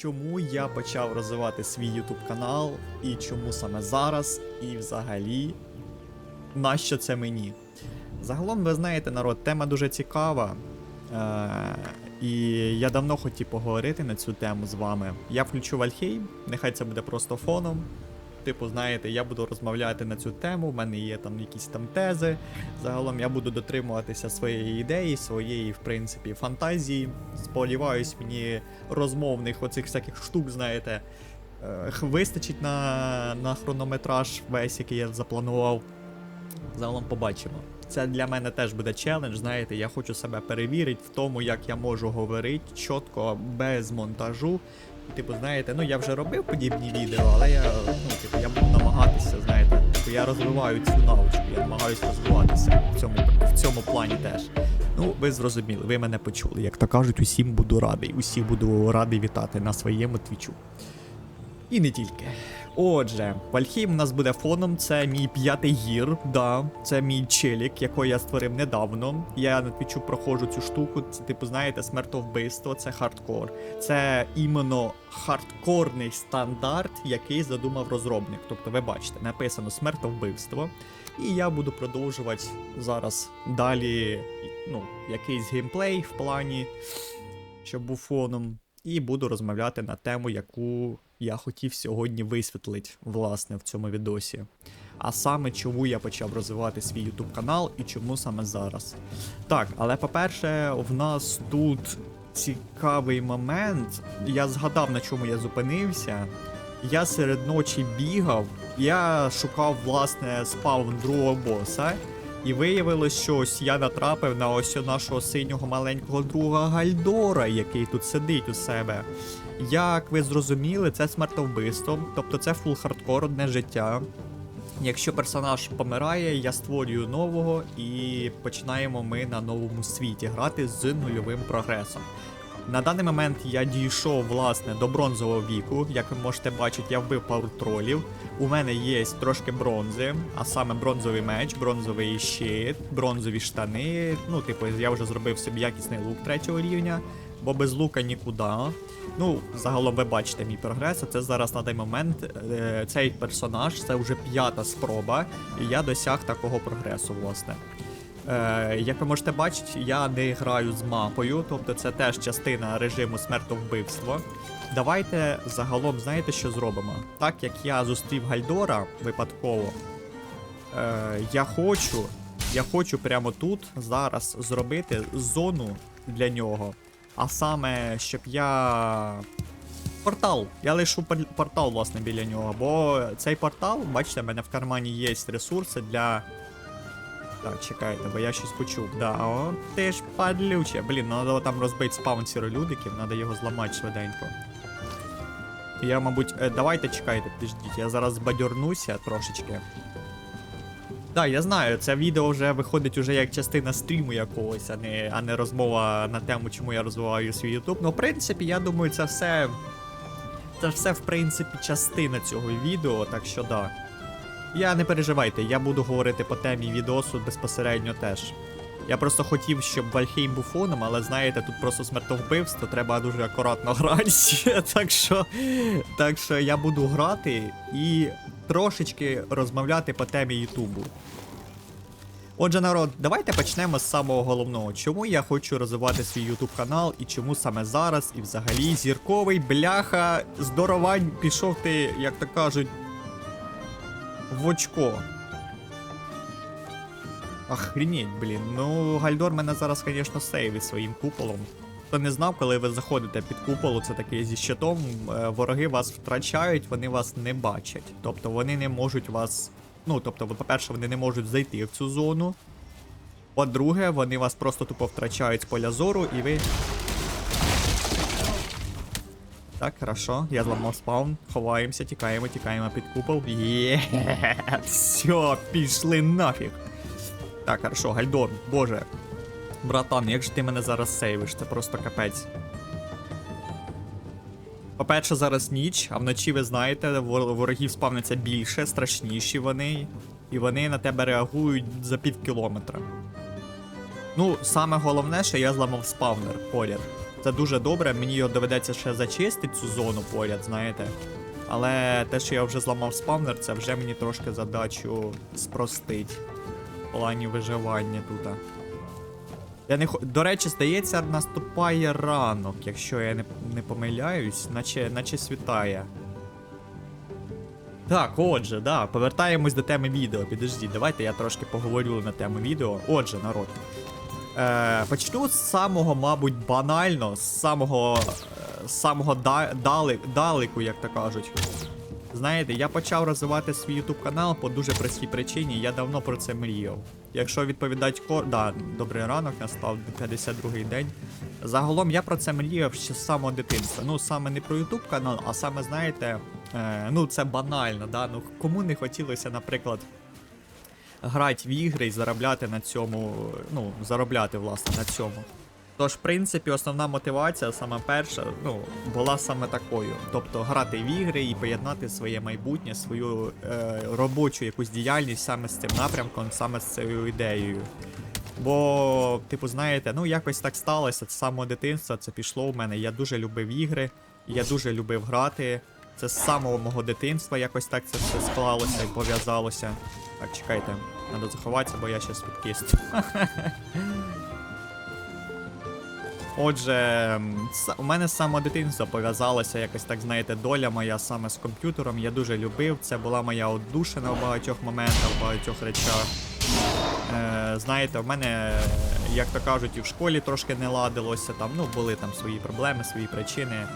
чому я почав розвивати свій YouTube канал, і чому саме зараз, і взагалі, нащо це мені? Загалом, ви знаєте, народ, тема дуже цікава. Е- і я давно хотів поговорити на цю тему з вами. Я включу Вальхейм, нехай це буде просто фоном. Типу, знаєте, я буду розмовляти на цю тему, в мене є там якісь там тези. Загалом я буду дотримуватися своєї ідеї, своєї, в принципі, фантазії. Сподіваюсь, мені розмовних оцих всяких штук, знаєте, е, вистачить на, на хронометраж весь, який я запланував. Загалом побачимо. Це для мене теж буде челендж, знаєте, я хочу себе перевірити в тому, як я можу говорити чітко, без монтажу. Типу, знаєте, ну я вже робив подібні відео, але я, ну, типу, я буду намагатися, знаєте, типу, я розвиваю цю навичку, я намагаюся розвиватися в цьому, в цьому плані теж. Ну, ви зрозуміли, ви мене почули. Як то кажуть, усім буду радий, усіх буду радий вітати на своєму твічу. І не тільки. Отже, Вальхейм у нас буде фоном. Це мій п'ятий гір. Да, це мій челік, якого я створив недавно. Я на твічу проходжу цю штуку. Це, типу, знаєте, смертовбивство, це хардкор. Це іменно хардкорний стандарт, який задумав розробник. Тобто, ви бачите, написано смертовбивство. І я буду продовжувати зараз далі, ну, якийсь геймплей в плані, щоб був фоном. І буду розмовляти на тему, яку я хотів сьогодні висвітлити, власне, в цьому відосі. А саме, чому я почав розвивати свій YouTube канал і чому саме зараз. Так, але по-перше, в нас тут цікавий момент. Я згадав, на чому я зупинився. Я серед ночі бігав, я шукав, власне, спаун другого боса. І виявилось, що ось я натрапив на ось нашого синього маленького друга Гальдора, який тут сидить у себе. Як ви зрозуміли, це смертовбивство, тобто це фул хардкор, одне життя. Якщо персонаж помирає, я створюю нового і починаємо ми на новому світі грати з нульовим прогресом. На даний момент я дійшов власне до бронзового віку. Як ви можете бачити, я вбив пару тролів. У мене є трошки бронзи, а саме бронзовий меч, бронзовий щит, бронзові штани. Ну, типу, я вже зробив собі якісний лук третього рівня, бо без лука нікуди. Ну, загалом ви бачите мій прогрес. а Це зараз на даний момент е, цей персонаж, це вже п'ята спроба, і я досяг такого прогресу, власне. Е, як ви можете бачити, я не граю з мапою, тобто це теж частина режиму смертовбивства. Давайте загалом знаєте, що зробимо? Так як я зустрів Гальдора випадково, е, я хочу, я хочу прямо тут зараз зробити зону для нього. А саме, щоб я. Портал. Я лишу портал, власне, біля нього. Бо цей портал, бачите, в мене в кармані є ресурси для. Так, чекайте, бо я щось почув. Да, о, ти ж падлюче. Блін, ну, треба там розбити спаун сіролюдиків, треба його зламати швиденько. Я, мабуть, е, давайте чекайте, підождіть, я зараз збадьорнуся трошечки. Так, я знаю, це відео вже виходить уже як частина стріму якогось, а не, а не розмова на тему, чому я розвиваю свій YouTube. Ну, в принципі, я думаю, це все. Це все, в принципі, частина цього відео, так що да. Я не переживайте, я буду говорити по темі відосу безпосередньо теж. Я просто хотів, щоб Вальхейм був фоном, але знаєте, тут просто смертовбивство, треба дуже акуратно грати. так що. Так що я буду грати і трошечки розмовляти по темі Ютубу. Отже, народ, давайте почнемо з самого головного. Чому я хочу розвивати свій YouTube канал і чому саме зараз, і взагалі зірковий бляха здоровань пішов ти, як то кажуть, в очко. Охренеть, блін. Ну, Гальдор мене зараз, звісно, сейвить своїм куполом. Хто не знав, коли ви заходите під куполу, це таке зі щитом, е, вороги вас втрачають, вони вас не бачать. Тобто вони не можуть вас. Ну, тобто, по-перше, вони не можуть зайти в цю зону. По-друге, вони вас просто тупо втрачають з поля зору, і ви. Так, хорошо, я зламав спаун, ховаємося, тікаємо, тікаємо під купол. Є, все, пішли нафіг. Так, хорошо, Гальдор, боже. Братан, як же ти мене зараз сейвиш? Це просто капець. По-перше, зараз ніч, а вночі ви знаєте, ворогів спавниться більше, страшніші вони. І вони на тебе реагують за пів кілометра. Ну, саме головне, що я зламав спавнер поряд. Це дуже добре, мені його доведеться ще зачистити цю зону поряд, знаєте. Але те, що я вже зламав спавнер, це вже мені трошки задачу спростить в плані виживання тут. Я не. До речі, здається, наступає ранок, якщо я не, не помиляюсь, наче, наче світає. Так, отже, да, повертаємось до теми відео. Підожди, давайте я трошки поговорю на тему відео. Отже, народ. Е, почну з самого, мабуть, банально, з самого, е, з самого да, дали, далеку, як то кажуть. Знаєте, я почав розвивати свій YouTube канал по дуже простій причині, я давно про це мріяв. Якщо відповідати ко... да, добрий ранок, настав 52-й день. Загалом я про це мріяв ще з самого дитинства. Ну, саме не про YouTube канал, а саме, знаєте, е, ну це банально, да? Ну кому не хотілося, наприклад, грати в ігри і заробляти на цьому, ну, заробляти, власне, на цьому. Тож, в принципі, основна мотивація, саме перша, ну, була саме такою. Тобто грати в ігри і поєднати своє майбутнє, свою е, робочу якусь діяльність саме з цим напрямком, саме з цією ідеєю. Бо, типу, знаєте, ну якось так сталося з самого дитинства, це пішло в мене. Я дуже любив ігри, я дуже любив грати. Це з самого мого дитинства якось так це все склалося і пов'язалося. Так, чекайте, треба заховатися, бо я щас відкист. Отже, у мене з самого дитинства пов'язалася якось так, знаєте, доля моя саме з комп'ютером. Я дуже любив. Це була моя оддушина в багатьох моментах, в багатьох речах. Е, знаєте, в мене, як то кажуть, і в школі трошки не ладилося. Там, ну, були там свої проблеми, свої причини.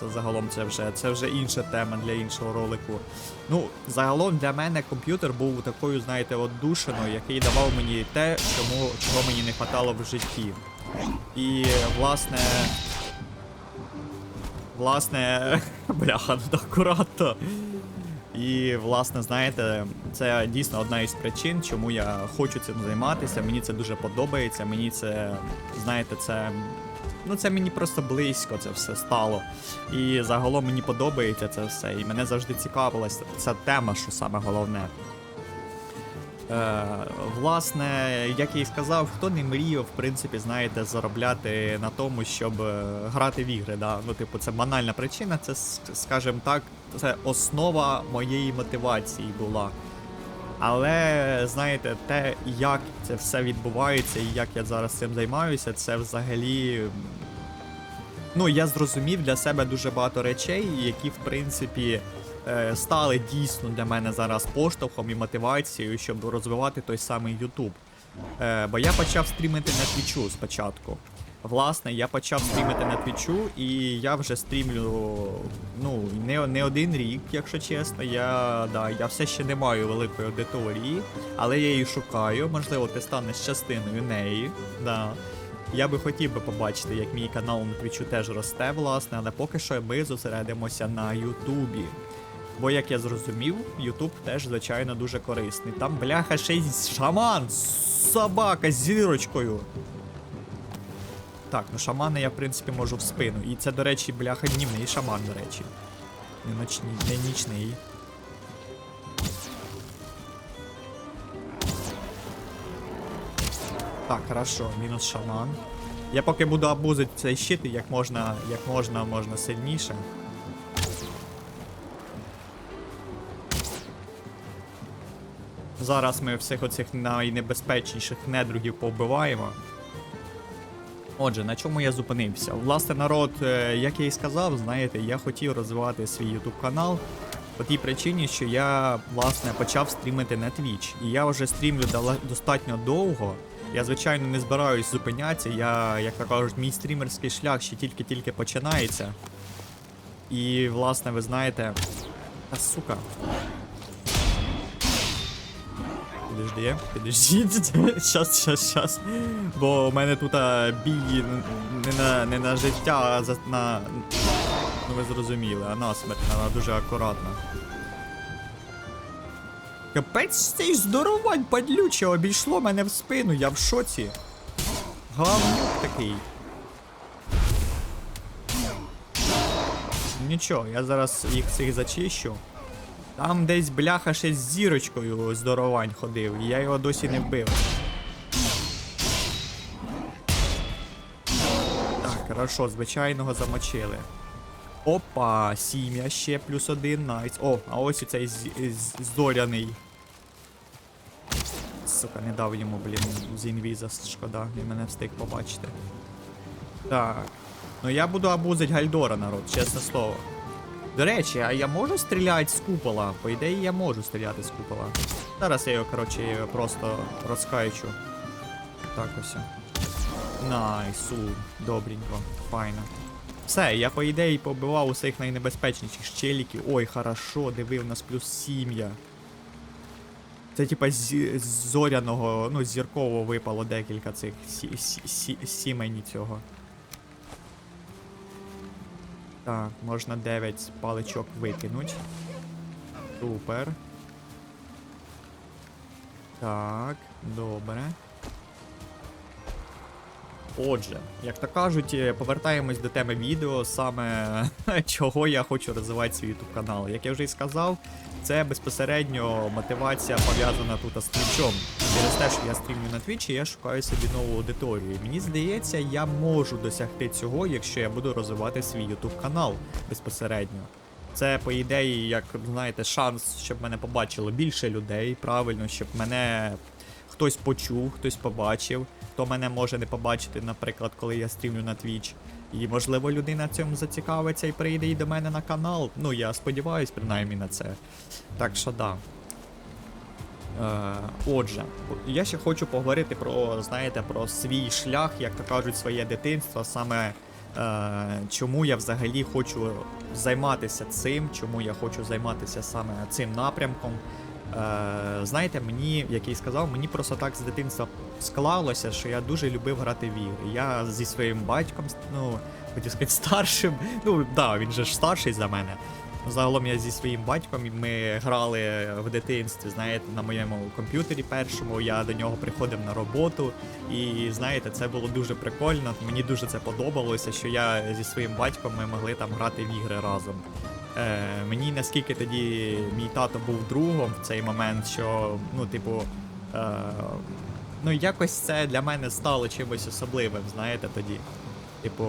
Це загалом це вже, це вже інша тема для іншого ролику. Ну, загалом для мене комп'ютер був такою, знаєте, оддушиною, який давав мені те, чому, чого мені не хватало в житті. І власне. Власне. Бляха, ну акуратно. І, власне, знаєте, це дійсно одна із причин, чому я хочу цим займатися. Мені це дуже подобається. Мені це, знаєте, це. Ну, це мені просто близько це все стало. І загалом мені подобається це все. І мене завжди цікавилася ця тема, що саме головне. Е, власне, як я і сказав, хто не мріяв, в принципі, знаєте, заробляти на тому, щоб е, грати в ігри. Да? Ну, типу, це банальна причина, це, скажімо так, це основа моєї мотивації була. Але знаєте, те, як це все відбувається і як я зараз цим займаюся, це взагалі. Ну, я зрозумів для себе дуже багато речей, які, в принципі, стали дійсно для мене зараз поштовхом і мотивацією, щоб розвивати той самий YouTube. Е, бо я почав стрімити на твічу спочатку. Власне, я почав стрімити на твічу, і я вже стрімлю ну, не, не один рік, якщо чесно. Я, да, я все ще не маю великої аудиторії, але я її шукаю. Можливо, ти станеш частиною неї. Да. Я би хотів би побачити, як мій канал на твічу теж росте, власне, але поки що ми зосередимося на Ютубі. Бо, як я зрозумів, Ютуб теж, звичайно, дуже корисний. Там, бляха, ще й шаман, собака з зірочкою. Так, ну шамана я, в принципі, можу в спину. І це, до речі, бляха днівний шаман, до речі. Не ночний, не нічний. Так, хорошо, мінус шаман. Я поки буду абузити цей щит як можна, як можна, можна сильніше. Зараз ми всіх оцих найнебезпечніших недругів повбиваємо. Отже, на чому я зупинився? Власне, народ, е, як я і сказав, знаєте, я хотів розвивати свій YouTube канал по тій причині, що я власне почав стрімити на Twitch. І я вже стрімлю достатньо довго. Я, звичайно, не збираюсь зупинятися. Я, як то кажуть, мій стрімерський шлях ще тільки-тільки починається. І, власне, ви знаєте. Та сука. Підожди, підождіть. Щас, щас, щас. Бо у мене тут а, бій не на, не на життя, а за, на. Ну ви зрозуміли, а на смерть, вона дуже акуратно. Капець цей здоровань падлюче обійшло мене в спину, я в шоці. Гавнюк такий. Нічого, я зараз їх всіх зачищу. Там десь бляха ще з зірочкою здоровань ходив, і я його досі не вбив. Так, хорошо, звичайного замочили. Опа, сім'я ще плюс один, найс. О, а ось цей зоряний. Сука, не дав йому, блін, з інвіза, шкода, він мене встиг побачити. Так. Ну я буду абузить Гальдора, народ, чесне слово. До речі, а я можу стріляти з купола? По ідеї, я можу стріляти з купола. Зараз я його, коротше, просто розкайчу. Так ось. Найсу, добренько, файно. Все, я по ідеї побивав усіх найнебезпечніших щеліків. Ой, хорошо, диви, у нас плюс сім'я. Це типа з, зоряного, ну, зіркового випало декілька цих сі, сімені цього. Так, можна 9 паличок викинуть. Супер. Так, добре. Отже, як то кажуть, е, повертаємось до теми відео, саме чого я хочу розвивати свій YouTube канал. Як я вже і сказав, це безпосередньо мотивація пов'язана тут з твічом. Через те, що я стрімлю на твічі, я шукаю собі нову аудиторію. Мені здається, я можу досягти цього, якщо я буду розвивати свій YouTube канал безпосередньо. Це, по ідеї, як знаєте, шанс, щоб мене побачило більше людей, правильно, щоб мене хтось почув, хтось побачив, хто мене може не побачити, наприклад, коли я стрімлю на Twitch. І можливо людина цьому зацікавиться і прийде і до мене на канал. Ну, я сподіваюсь, принаймні на це. Так що да. Е, отже, я ще хочу поговорити про, знаєте, про свій шлях, як то кажуть, своє дитинство, саме е, чому я взагалі хочу займатися цим, чому я хочу займатися саме цим напрямком. Е, знаєте, мені, як я й сказав, мені просто так з дитинства склалося, що я дуже любив грати в ігри. Я зі своїм батьком, ну, хотів сказати, старшим. Ну, да, він же ж старший за мене. Загалом я зі своїм батьком ми грали в дитинстві, знаєте, на моєму комп'ютері першому. Я до нього приходив на роботу, і знаєте, це було дуже прикольно. Мені дуже це подобалося, що я зі своїм батьком ми могли там грати в ігри разом. Е, мені наскільки тоді мій тато був другом в цей момент, що ну, типу, е, ну якось це для мене стало чимось особливим, знаєте, тоді. Типу,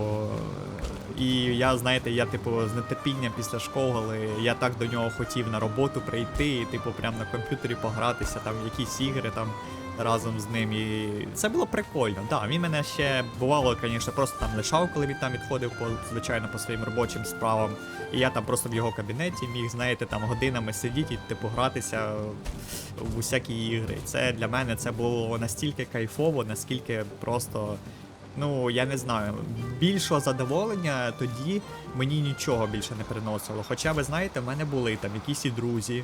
і я, знаєте, я, типу, з нетерпінням після школи, я так до нього хотів на роботу прийти, і, типу, прям на комп'ютері погратися, там якісь ігри там разом з ним. І це було прикольно. Да, він мене ще бувало, звісно, просто там лишав, коли він там відходив по звичайно по своїм робочим справам. І я там просто в його кабінеті міг, знаєте, там годинами сидіти і типу гратися в усякі ігри. Це для мене це було настільки кайфово, наскільки просто. Ну, я не знаю, більшого задоволення тоді мені нічого більше не приносило. Хоча, ви знаєте, в мене були там якісь і друзі,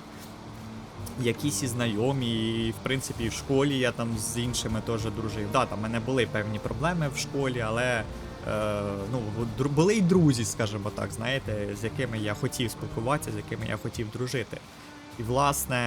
якісь і знайомі, і в принципі в школі я там з іншими теж дружив. Да, там в мене були певні проблеми в школі, але е, ну, були й друзі, скажімо так, знаєте, з якими я хотів спілкуватися, з якими я хотів дружити. І власне,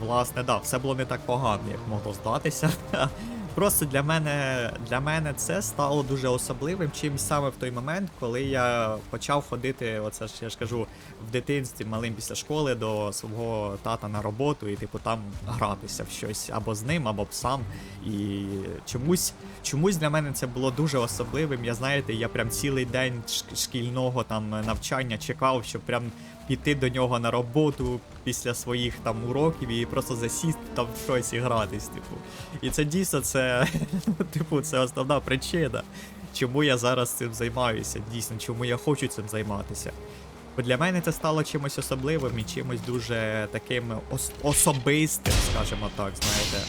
власне, да, все було не так погано, як могло здатися. Просто для мене, для мене це стало дуже особливим чимось саме в той момент, коли я почав ходити, оце ж я ж кажу, в дитинстві малим після школи до свого тата на роботу і типу там гратися в щось або з ним, або сам. І чомусь, чомусь для мене це було дуже особливим. Я знаєте, я прям цілий день шкільного там навчання чекав, щоб прям піти до нього на роботу після своїх там уроків і просто засісти там в щось і гратись, типу. І це дійсно це, типу, це основна причина, чому я зараз цим займаюся. Дійсно, чому я хочу цим займатися. Бо для мене це стало чимось особливим і чимось дуже таким ос- особистим, скажімо так, знаєте.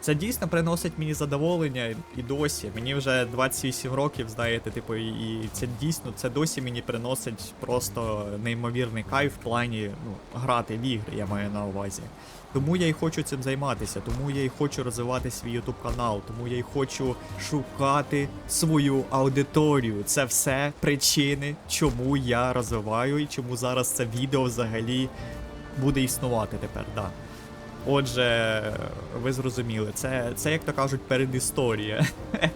Це дійсно приносить мені задоволення і досі. Мені вже 28 років, знаєте, типу, і- і це дійсно, це досі мені приносить просто неймовірний кайф в плані ну, грати в ігри, я маю на увазі. Тому я й хочу цим займатися, тому я й хочу розвивати свій YouTube канал, тому я й хочу шукати свою аудиторію. Це все причини, чому я розвиваю і чому зараз це відео взагалі буде існувати тепер. Да. Отже, ви зрозуміли, це, це як то кажуть, передісторія.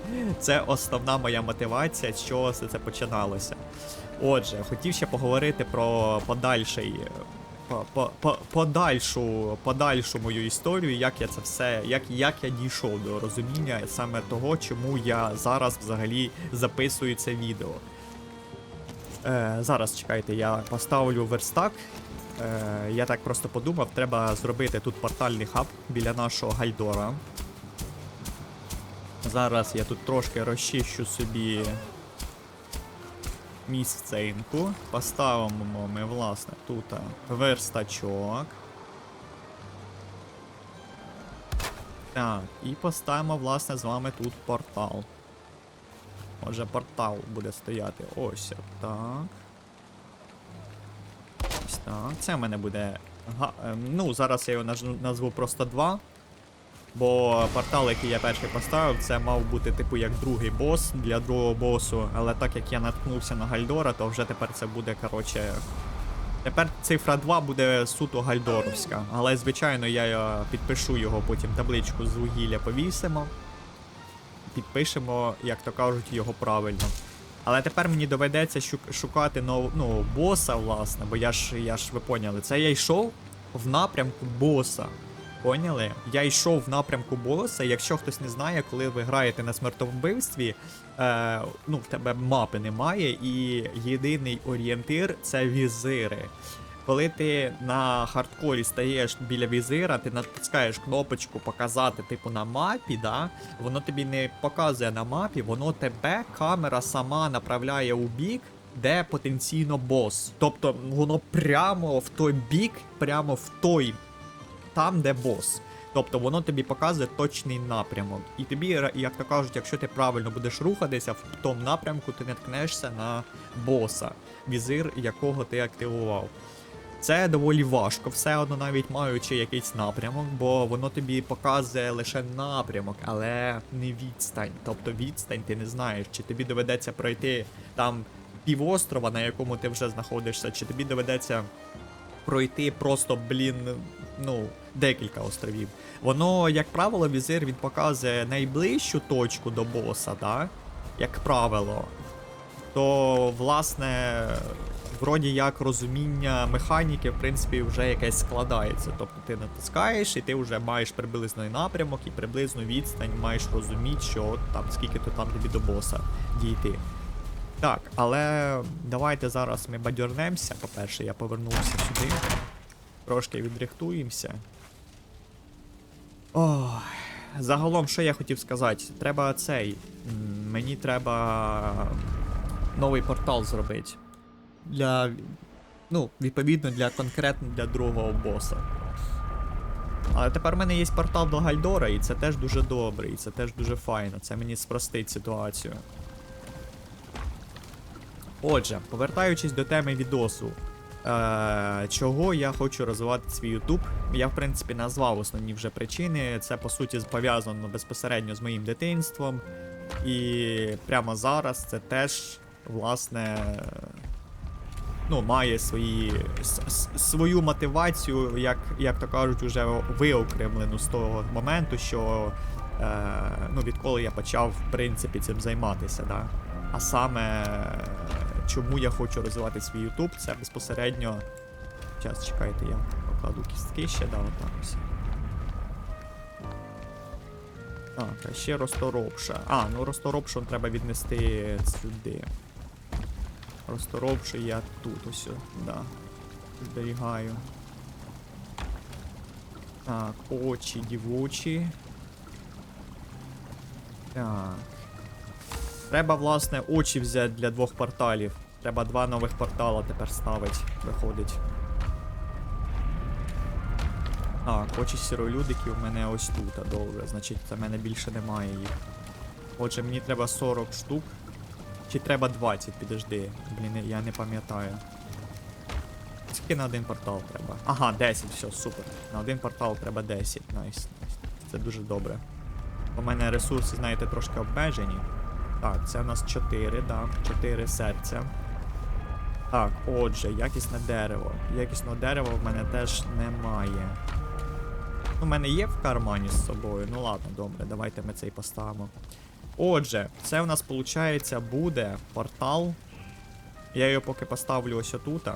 Це основна моя мотивація, з чого все це починалося. Отже, хотів ще поговорити про подальший по, по, по, подальшу, подальшу мою історію, як я це все, як, як я дійшов до розуміння саме того, чому я зараз взагалі записую це відео. Е, зараз чекайте, я поставлю верстак. Е, я так просто подумав, треба зробити тут портальний хаб біля нашого гальдора. Зараз я тут трошки розчищу собі місцинку. Поставимо ми, власне, тут верстачок. Так, і поставимо, власне, з вами тут портал. Може портал буде стояти ось так. Ось так. Це в мене буде. ем, Ну, зараз я його назву просто 2. Бо портал, який я перший поставив, це мав бути типу як другий бос для другого босу. Але так як я наткнувся на Гальдора, то вже тепер це буде, коротше. Тепер цифра 2 буде суто гальдоровська. Але звичайно я е, підпишу його, потім табличку з вугілля повісимо. Підпишемо, як то кажуть, його правильно. Але тепер мені доведеться шукати нов, ну, боса, власне, бо я ж, я ж ви поняли, це я йшов в напрямку боса. Поняли? Я йшов в напрямку боса. Якщо хтось не знає, коли ви граєте на смертовбивстві, е, ну, в тебе мапи немає, і єдиний орієнтир це візири. Коли ти на хардкорі стаєш біля візира, ти натискаєш кнопочку показати, типу, на мапі, да? воно тобі не показує на мапі, воно тебе камера сама направляє у бік, де потенційно бос. Тобто воно прямо в той бік, прямо в той там, де бос. Тобто воно тобі показує точний напрямок. І тобі, як то кажуть, якщо ти правильно будеш рухатися в тому напрямку, ти наткнешся на боса, візир якого ти активував. Це доволі важко, все одно навіть маючи якийсь напрямок, бо воно тобі показує лише напрямок, але не відстань. Тобто відстань ти не знаєш, чи тобі доведеться пройти там півострова, на якому ти вже знаходишся, чи тобі доведеться пройти просто, блін, ну, декілька островів. Воно, як правило, візир він показує найближчу точку до боса, да? як правило. То, власне, вроді як розуміння механіки, в принципі, вже якесь складається. Тобто ти натискаєш, і ти вже маєш приблизний напрямок і приблизну відстань, маєш розуміти, що от там скільки то там тобі до боса дійти. Так, але давайте зараз ми бадьорнемося. По-перше, я повернувся сюди. Трошки відрихтуємося. Ой, загалом, що я хотів сказати? Треба цей. Мені треба новий портал зробити. Для. Ну, відповідно, для конкретно для другого боса. Але тепер в мене є портал до Гальдора, і це теж дуже добре, і це теж дуже файно. Це мені спростить ситуацію. Отже, повертаючись до теми відосу, е, чого я хочу розвивати свій YouTube, я в принципі назвав основні вже причини. Це по суті пов'язано безпосередньо з моїм дитинством. І прямо зараз це теж, власне, ну, має свої, свою мотивацію, як, як то кажуть, уже виокремлену з того моменту, що е, ну, відколи я почав в принципі цим займатися. Да? А саме чому я хочу розвивати свій YouTube, це безпосередньо. Зараз чекайте, я покладу кістки ще, да, отак ось. А ще розторопша. А, ну розторопшу треба віднести сюди. Розторопшу я тут ось, да. Зберігаю. Так, очі дівочі. Так. Треба, власне, очі взяти для двох порталів. Треба два нових портала тепер ставити, виходить. Так, очі сіролюдиків в мене ось тут, а добре. Значить, це мене більше немає їх. Отже, мені треба 40 штук. Чи треба 20, підожди. Блін, я не пам'ятаю. Скільки на один портал треба? Ага, 10, все, супер. На один портал треба 10. Найс, найс. Це дуже добре. У мене ресурси, знаєте, трошки обмежені. Так, це у нас 4, да, 4 серця. Так, отже, якісне дерево. Якісного дерева в мене теж немає. У мене є в кармані з собою. Ну ладно, добре, давайте ми цей поставимо. Отже, це у нас виходить буде портал. Я його поки поставлю ось отут.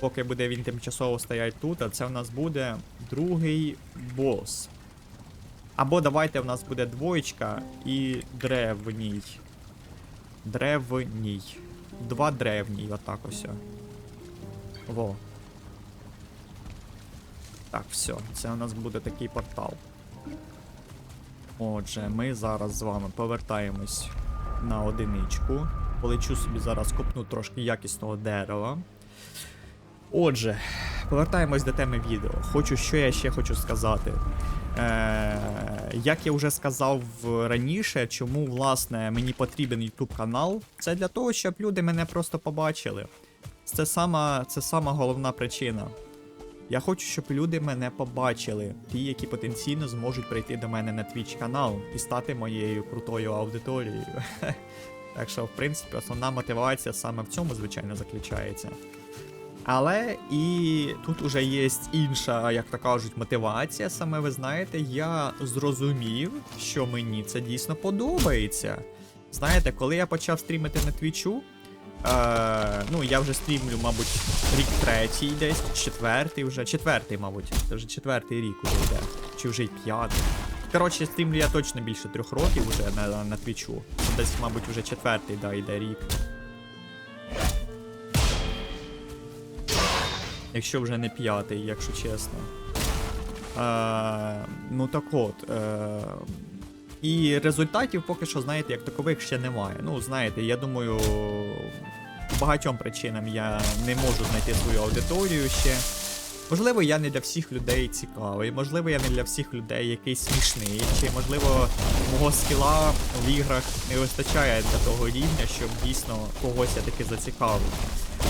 поки буде він тимчасово стоять тут, це в нас буде другий бос. Або давайте в нас буде двоєчка і древній. Древній. Два древній, отак ось. Во. Так, все, це у нас буде такий портал. Отже, ми зараз з вами повертаємось на одиничку. Полечу собі зараз копну трошки якісного дерева. Отже, повертаємось до теми відео. Хочу, що я ще хочу сказати. Е, як я вже сказав раніше, чому власне мені потрібен YouTube канал, це для того, щоб люди мене просто побачили. Це сама, це сама головна причина. Я хочу, щоб люди мене побачили, ті, які потенційно зможуть прийти до мене на Twitch канал і стати моєю крутою аудиторією. Так що, в принципі, основна мотивація саме в цьому, звичайно, заключається. Але і тут уже є інша, як то кажуть, мотивація. Саме ви знаєте, я зрозумів, що мені це дійсно подобається. Знаєте, коли я почав стрімити на твічу, е, ну я вже стрімлю, мабуть, рік третій, десь, четвертий вже, четвертий, мабуть, це вже четвертий рік уже йде, чи вже й п'ятий. Коротше, стрімлю я точно більше трьох років уже на, на твічу. Десь, мабуть, вже четвертий, да, йде рік. Якщо вже не п'ятий, якщо чесно. Е, ну так от. Е, і результатів поки що, знаєте, як такових ще немає. Ну, знаєте, я думаю, багатьом причинам я не можу знайти свою аудиторію ще. Можливо, я не для всіх людей цікавий, можливо, я не для всіх людей якийсь смішний, чи можливо мого скіла в іграх не вистачає для того рівня, щоб дійсно когось я таки зацікавив.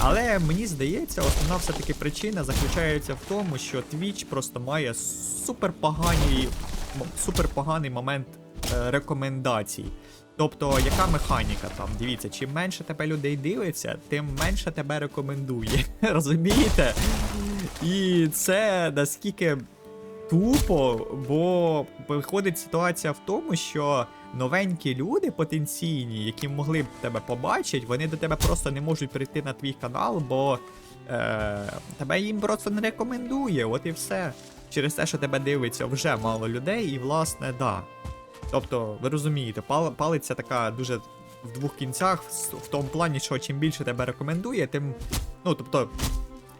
Але мені здається, основна все-таки причина заключається в тому, що Twitch просто має супер поганий, супер поганий момент рекомендацій. Тобто, яка механіка там? Дивіться, чим менше тебе людей дивиться, тим менше тебе рекомендує. Розумієте? І це наскільки тупо, бо виходить ситуація в тому, що новенькі люди потенційні, які могли б тебе побачити, вони до тебе просто не можуть прийти на твій канал, бо е, тебе їм просто не рекомендує, от і все. Через те, що тебе дивиться вже мало людей, і власне, да. Тобто, ви розумієте, пал, палиця така дуже в двох кінцях, в, тому плані, що чим більше тебе рекомендує, тим. Ну, тобто,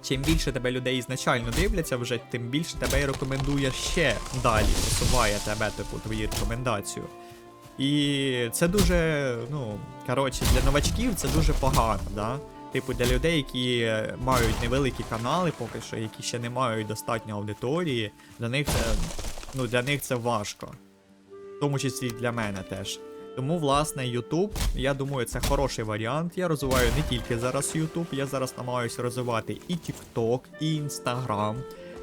чим більше тебе людей ізначально дивляться вже, тим більше тебе і рекомендує ще далі, просуває тебе, типу, твою рекомендацію. І це дуже, ну, коротше, для новачків це дуже погано, да? Типу, для людей, які мають невеликі канали, поки що, які ще не мають достатньо аудиторії, для них це, ну, для них це важко. Тому числі для мене теж. Тому, власне, YouTube, я думаю, це хороший варіант. Я розвиваю не тільки зараз YouTube, я зараз намагаюся розвивати і TikTok, і Instagram.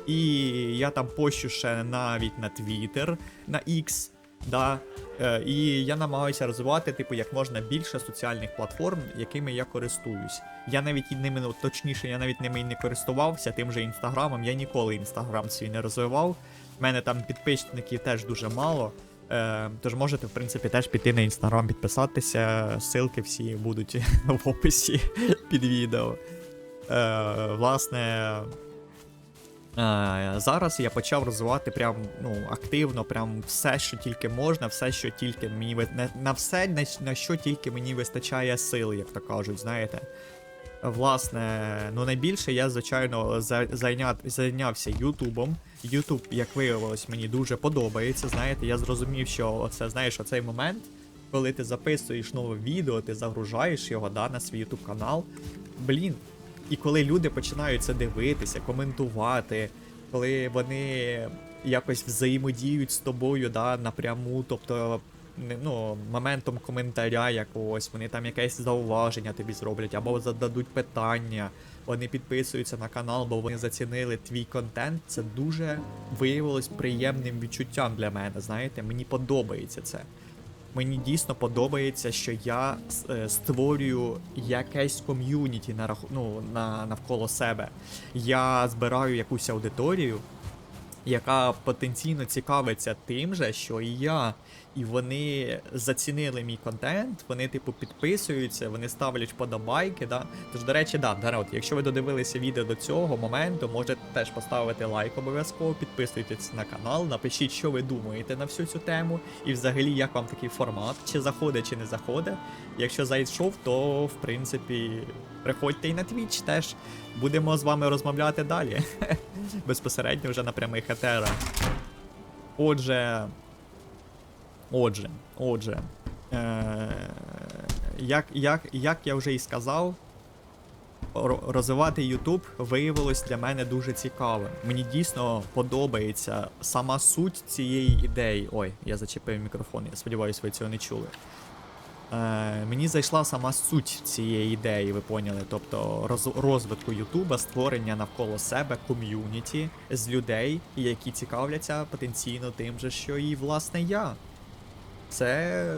І я там пощу ще навіть на Twitter, на X. Да. Е, і я намагаюся розвивати, типу, як можна більше соціальних платформ, якими я користуюсь. Я навіть ними, ну, точніше, я навіть ними і не користувався, тим же інстаграмом. Я ніколи інстаграм свій не розвивав. У мене там підписників теж дуже мало. Е, тож можете, в принципі, теж піти на інстаграм, підписатися. Ссылки всі будуть в описі під відео. Е, власне. Е, зараз я почав розвивати прям ну, активно, прям все, що тільки можна, все, що тільки мені на, все, на що тільки мені вистачає сил, як то кажуть, знаєте. Власне, ну найбільше я, звичайно, за- зайня... зайнявся Ютубом. Ютуб, як виявилось, мені дуже подобається. Знаєте, я зрозумів, що оце, знаєш, оцей момент, коли ти записуєш нове відео, ти загружаєш його да, на свій Ютуб канал. Блін. І коли люди починають це дивитися, коментувати, коли вони якось взаємодіють з тобою да, напряму, тобто ну, моментом коментаря якогось, вони там якесь зауваження тобі зроблять, або зададуть питання, вони підписуються на канал, бо вони зацінили твій контент. Це дуже виявилось приємним відчуттям для мене. Знаєте, мені подобається це. Мені дійсно подобається, що я е, створюю якесь ком'юніті на, ну, на навколо себе. Я збираю якусь аудиторію, яка потенційно цікавиться тим же, що і я. і вони зацінили мій контент, вони, типу, підписуються, вони ставлять вподобайки. Да? Тож, до речі, да, народ, якщо ви додивилися відео до цього моменту, можете теж поставити лайк обов'язково, підписуйтесь на канал, напишіть, що ви думаєте на всю цю тему, і взагалі як вам такий формат, чи заходить, чи не заходить. Якщо зайшов, то в принципі приходьте і на Twitch теж. Будемо з вами розмовляти далі. Безпосередньо вже на прямих етерах. Отже. Отже, отже. Е- як, як, як я вже і сказав, розвивати YouTube виявилось для мене дуже цікавим. Мені дійсно подобається сама суть цієї ідеї. Ой, я зачепив мікрофон, я сподіваюся, ви цього не чули. Е, мені зайшла сама суть цієї ідеї, ви поняли. Тобто роз, розвитку Ютуба, створення навколо себе ком'юніті з людей, які цікавляться потенційно тим же, що і власне я. Це.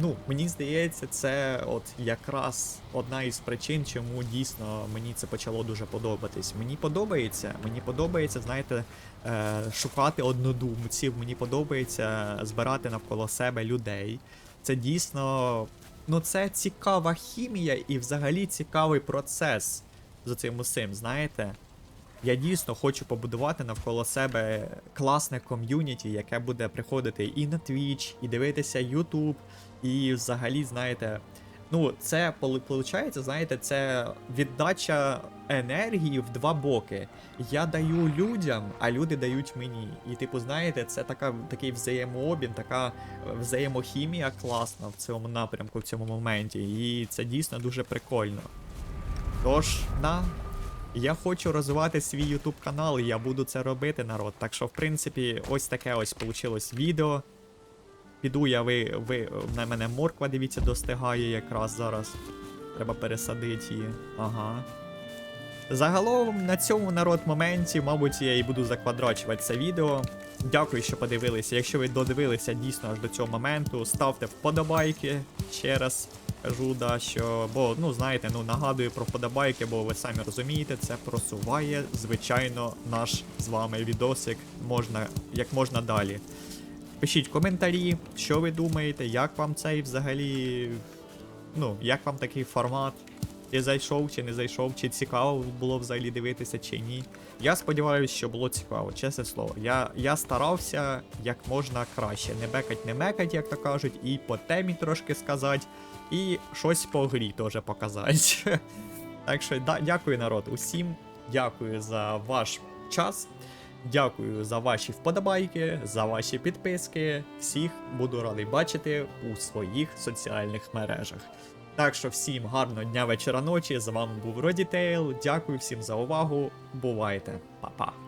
Ну, мені здається, це от якраз одна із причин, чому дійсно мені це почало дуже подобатись. Мені подобається, мені подобається, знаєте, е, шукати однодумців, мені подобається збирати навколо себе людей. Це дійсно. Ну, це цікава хімія і взагалі цікавий процес за цим усім, знаєте. Я дійсно хочу побудувати навколо себе класне ком'юніті, яке буде приходити і на Twitch, і дивитися YouTube, і взагалі, знаєте, ну, це виходить, знаєте, це віддача енергії в два боки. Я даю людям, а люди дають мені. І, типу, знаєте, це така, такий взаємообмін, така е, взаємохімія класна в цьому напрямку, в цьому моменті. І це дійсно дуже прикольно. Тож, на. Я хочу розвивати свій YouTube канал, і я буду це робити, народ. Так що, в принципі, ось таке ось вийшло відео. Піду я, ви, ви, на мене морква, дивіться, достигає якраз зараз. Треба пересадити її. Ага. Загалом на цьому народ моменті, мабуть, я і буду заквадрачувати це відео. Дякую, що подивилися. Якщо ви додивилися дійсно аж до цього моменту, ставте вподобайки ще раз. Кажу, да, що, бо, ну, знаєте, ну нагадую про вподобайки, бо ви самі розумієте, це просуває, звичайно, наш з вами відосик можна, як можна далі. Пишіть коментарі, що ви думаєте, як вам цей взагалі. Ну, як вам такий формат? Чи зайшов, чи не зайшов, чи цікаво було взагалі дивитися, чи ні. Я сподіваюся, що було цікаво, чесне слово. Я, я старався як можна краще. Не бекать, не мекать, як то кажуть, і по темі трошки сказати, і щось по грі теж показати. Так що да, дякую, народ, усім. Дякую за ваш час. Дякую за ваші вподобайки, за ваші підписки. Всіх буду радий бачити у своїх соціальних мережах. Так що всім гарного дня, вечора, ночі. З вами був Родітейл. Дякую всім за увагу. Бувайте, Па-па.